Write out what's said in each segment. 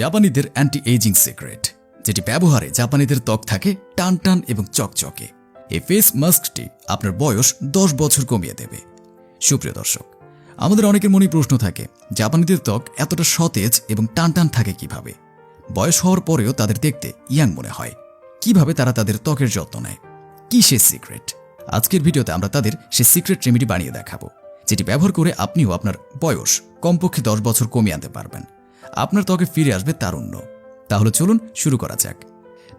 জাপানিদের anti ageing secret যেটি ব্যবহারে জাপানিদের ত্বক থাকে টান টান এবং চকচকে। এই ফেস মাস্কটি আপনার বয়স দশ বছর কমিয়ে দেবে। সুপ্রিয় দর্শক, আমাদের অনেকের মনে প্রশ্ন থাকে, জাপানিদের ত্বক এতটা সতেজ এবং টান টান থাকে কীভাবে? বয়স হওয়ার পরেও তাদের দেখতে ইয়াং মনে হয়। কীভাবে তারা তাদের ত্বকের যত্ন নেয়? কি সে সিক্রেট আজকের ভিডিওতে আমরা তাদের সে সিক্রেট রেমেডি বানিয়ে দেখাবো, যেটি ব্যবহার করে আপনিও আপনার বয়স কমপক্ষে দশ বছর কমিয়ে আনতে পারবেন। আপনার ত্বকে ফিরে আসবে তারুণ্য। তাহলে চলুন শুরু করা যাক।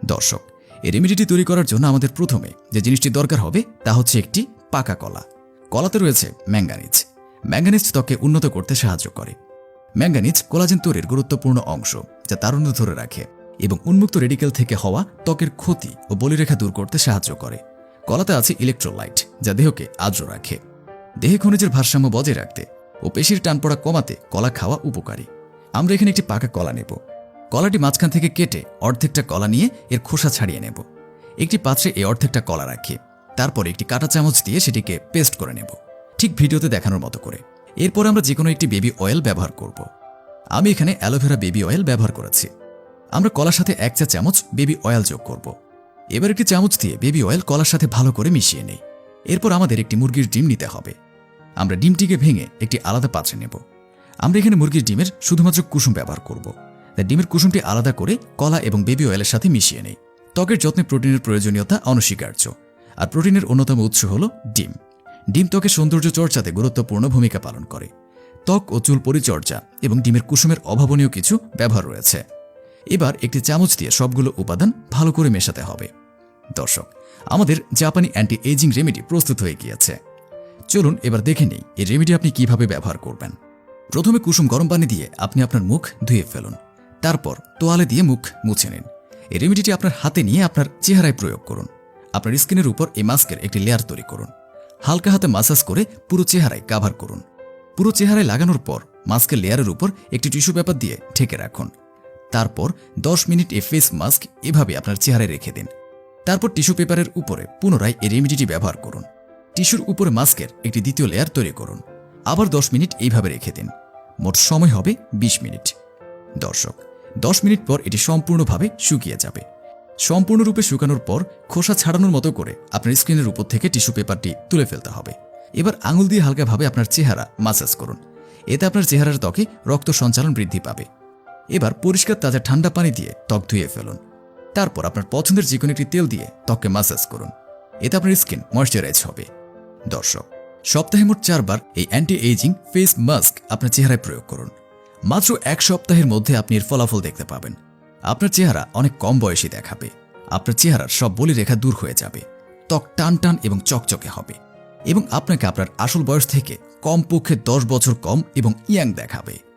দর্শক, এই রেমেডিটি তৈরি করার জন্য আমাদের প্রথমে যে জিনিসটি দরকার হবে, তা হচ্ছে একটি পাকা কলা। কলাতে রয়েছে ম্যাঙ্গানিজ। ম্যাঙ্গানিজ ত্বকে উন্নত করতে সাহায্য করে। ম্যাঙ্গানিজ কোলাজেন তৈরির গুরুত্বপূর্ণ অংশ, যা তারুণ্য ধরে রাখে এবং উন্মুক্ত রেডিকেল থেকে হওয়া ত্বকের ক্ষতি ও বলিরেখা দূর করতে সাহায্য করে। কলাতে আছে ইলেকট্রোলাইট যা দেহকে আর্দ্র রাখে। দেহে খনিজের ভারসাম্য বজায় রাখতে ও পেশির টান পড়া কমাতে কলা খাওয়া উপকারী। আমরা এখানে একটি পাকা কলা নেব। কলাটি মাঝখান থেকে কেটে অর্ধেকটা কলা নিয়ে এর খোসা ছাড়িয়ে নেব। একটি পাত্রে এই অর্ধেকটা কলা রাখি, তারপর একটি কাটা চামচ দিয়ে সেটিকে পেস্ট করে নেব, ঠিক ভিডিওতে দেখানোর মতো করে। এরপর আমরা যে কোনো একটি বেবি অয়েল ব্যবহার করব। আমি এখানে অ্যালোভেরা বেবি অয়েল ব্যবহার করেছি। আমরা কলার সাথে এক চা চামচ বেবি অয়েল যোগ করব। এবার একটি চামচ দিয়ে বেবি অয়েল কলার সাথে ভালো করে মিশিয়ে নেই। এরপর আমাদের একটি মুরগির ডিম নিতে হবে। আমরা ডিমটিকে ভেঙে একটি আলাদা পাত্রে নেব। আমরা এখানে মুরগির ডিমের শুধুমাত্র কুসুম ব্যবহার করব। তাই ডিমের কুসুমটি আলাদা করে কলা এবং বেবি অয়েলের সাথে মিশিয়ে নেই। ত্বকের যত্নে প্রোটিনের প্রয়োজনীয়তা অনস্বীকার্য। আর প্রোটিনের অন্যতম উৎস হল ডিম। ডিম ত্বকের সৌন্দর্য চর্চাতে গুরুত্বপূর্ণ ভূমিকা পালন করে। ত্বক ও চুল পরিচর্যা এবং ডিমের কুসুমের অভাবনীয় কিছু ব্যবহার রয়েছে। এবার একটি চামচ দিয়ে সবগুলো উপাদান ভালো করে মেশাতে হবে। দর্শক, আমাদের জাপানি অ্যান্টি এজিং রেমেডি প্রস্তুত হয়ে গিয়েছে। চলুন এবার দেখে নিই এই রেমেডি আপনি কীভাবে ব্যবহার করবেন। প্রথমে কুসুম গরম পানি দিয়ে আপনি আপনার মুখ ধুয়ে ফেলুন। তারপর তোয়ালে দিয়ে মুখ মুছে নিন। এই রেমেডিটি আপনার হাতে নিয়ে আপনার চেহারায় প্রয়োগ করুন। আপনার স্কিনের উপর এই মাস্কের একটি লেয়ার তৈরি করুন। হালকা হাতে মাসাজ করে পুরো চেহারায় কাভার করুন। পুরো চেহারায় লাগানোর পর মাস্কের লেয়ারের উপর একটি টিস্যু পেপার দিয়ে ঢেকে রাখুন। তারপর দশ মিনিট এই ফেস মাস্ক এভাবে আপনার চেহারায় রেখে দিন। তারপর টিস্যু পেপারের উপরে পুনরায় এই রেমিডিটি ব্যবহার করুন। টিস্যুর উপরে মাস্কের একটি দ্বিতীয় লেয়ার তৈরি করুন। আবার দশ মিনিট এইভাবে রেখে দিন। মোট সময় হবে ২০ মিনিট। দর্শক, দশ মিনিট পর এটি সম্পূর্ণভাবে শুকিয়ে যাবে। সম্পূর্ণরূপে শুকানোর পর খোসা ছাড়ানোর মতো করে আপনার স্ক্রিনের উপর থেকে টিস্যু পেপারটি তুলে ফেলতে হবে। এবার আঙুল দিয়ে হালকাভাবে আপনার চেহারা মাসাজ করুন। এতে আপনার চেহারার ত্বকে রক্ত সঞ্চালন বৃদ্ধি পাবে। এবার পরিষ্কার তাজা ঠান্ডা পানি দিয়ে ত্বক ধুয়ে ফেলুন। তারপর আপনার পছন্দের যে কোনো একটি তেল দিয়ে ত্বককে মাসাজ করুন। এতে আপনার স্কিন ময়শ্চারাইজ হবে। দর্শক সপ্তাহে মোট চারবার এই অ্যান্টি এইজিং ফেস মাস্ক আপনার চেহারায় প্রয়োগ করুন। মাত্র এক সপ্তাহের মধ্যে আপনি এর ফলাফল দেখতে পাবেন। আপনার চেহারা অনেক কম বয়সী দেখাবে। আপনার চেহারার সব বলি রেখা দূর হয়ে যাবে। ত্বক টান টান এবং চকচকে হবে। এবং আপনাকে আপনার আসল বয়স থেকে কম পক্ষে দশ বছর কম এবং ইয়াং দেখাবে।